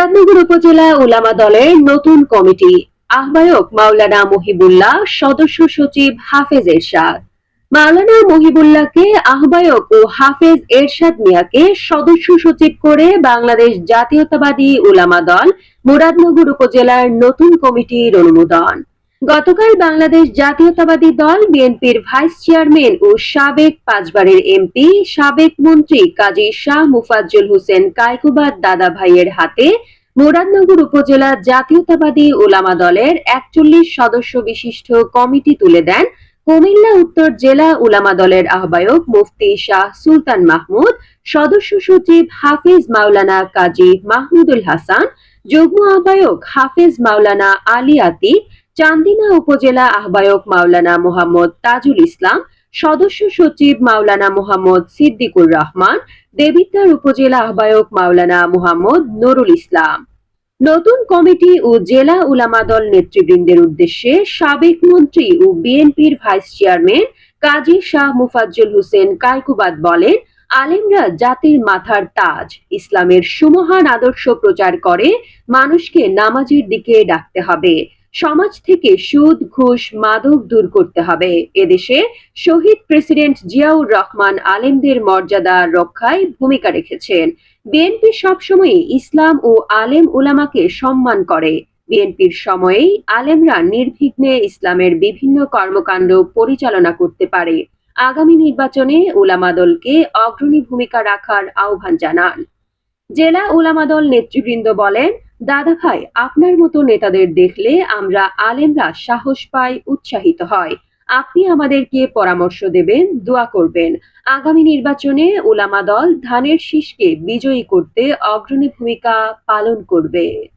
মুরাদনগর উপজেলা উলামা দলের নতুন কমিটি। আহ্বায়ক মাওলানা মহিবুল্লাহ, সদস্য সচিব হাফেজ এরশাদ। মাওলানা মহিবুল্লাহকে আহ্বায়ক ও হাফেজ এরশাদ মিয়াকে সদস্য সচিব করে বাংলাদেশ জাতীয়তাবাদী উলামা দল, মুরাদনগর উপজেলার নতুন কমিটির অনুমোদন। গতকাল বাংলাদেশ জাতীয়তাবাদী দল বিএনপির ভাইস চেয়ারম্যান ও সাবেক পাঁচবারের এমপি, সাবেক মন্ত্রী কাজী শাহ মুফাজ্জল হোসেন কায়কুবাদ দাদা ভাইয়ের হাতে মুরাদনগর উপজেলা জাতীয়তাবাদী ওলামা দলের একচল্লিশ সদস্য বিশিষ্ট কমিটি তুলে দেন কুমিল্লা উত্তর জেলা উলামা দলের আহ্বায়ক মুফতি শাহ সুলতান মাহমুদ, সদস্য সচিব হাফিজ মাওলানা কাজী মাহমুদুল হাসান, যুগ্ম আহ্বায়ক হাফিজ মাওলানা আলী আতিক চান্দিনা উপজেলা আহ্বায়ক মাওলানা মোহাম্মদ তাজুল ইসলাম, সদস্য সচিব মাওলানা মোহাম্মদ সিদ্দিকুর রহমান, দেবিদ্বার উপজেলা আহ্বায়ক মাওলানা মোহাম্মদ নুরুল ইসলাম। নতুন কমিটি ও জেলা উলামা দল নেতৃবৃন্দের উদ্দেশ্যে সাবেক মন্ত্রী ও বিএনপির ভাইস চেয়ারম্যান কাজী শাহ মুফাজ্জল হোসেন কায়কুবাদ বলেন, আলেমরা জাতির মাথার তাজ, ইসলামের সুমহান আদর্শ প্রচার করে, মানুষকে নামাজের দিকে ডাকতে হবে। সমাজ থেকে সুদ, ঘুষ, মাদক দূর করতে হবে। এদেশে শহীদ প্রেসিডেন্ট জিয়াউর রহমান আলেমদের মর্যাদা রক্ষায় ভূমিকা রেখেছেন। বিএনপি সবসময় ইসলাম ও আলেম উলামাকে সম্মান করে। বিএনপির সময়েই আলেমরা নির্বিঘ্নে ইসলামের বিভিন্ন কর্মকাণ্ড পরিচালনা করতে পারে। আগামী নির্বাচনে উলামা দলকে অগ্রণী ভূমিকা রাখার আহ্বান জানান। জেলা উলামা দল নেতৃবৃন্দ বলেন দাদা ভাই, আপনার মতো নেতাদের দেখলে আমরা আলেমরা সাহস পাই, উৎসাহিত হয়। আপনি আমাদেরকে পরামর্শ দেবেন, দোয়া করবেন। আগামী নির্বাচনে ওলামা দল ধানের শীষকে বিজয়ী করতে অগ্রণী ভূমিকা পালন করবে।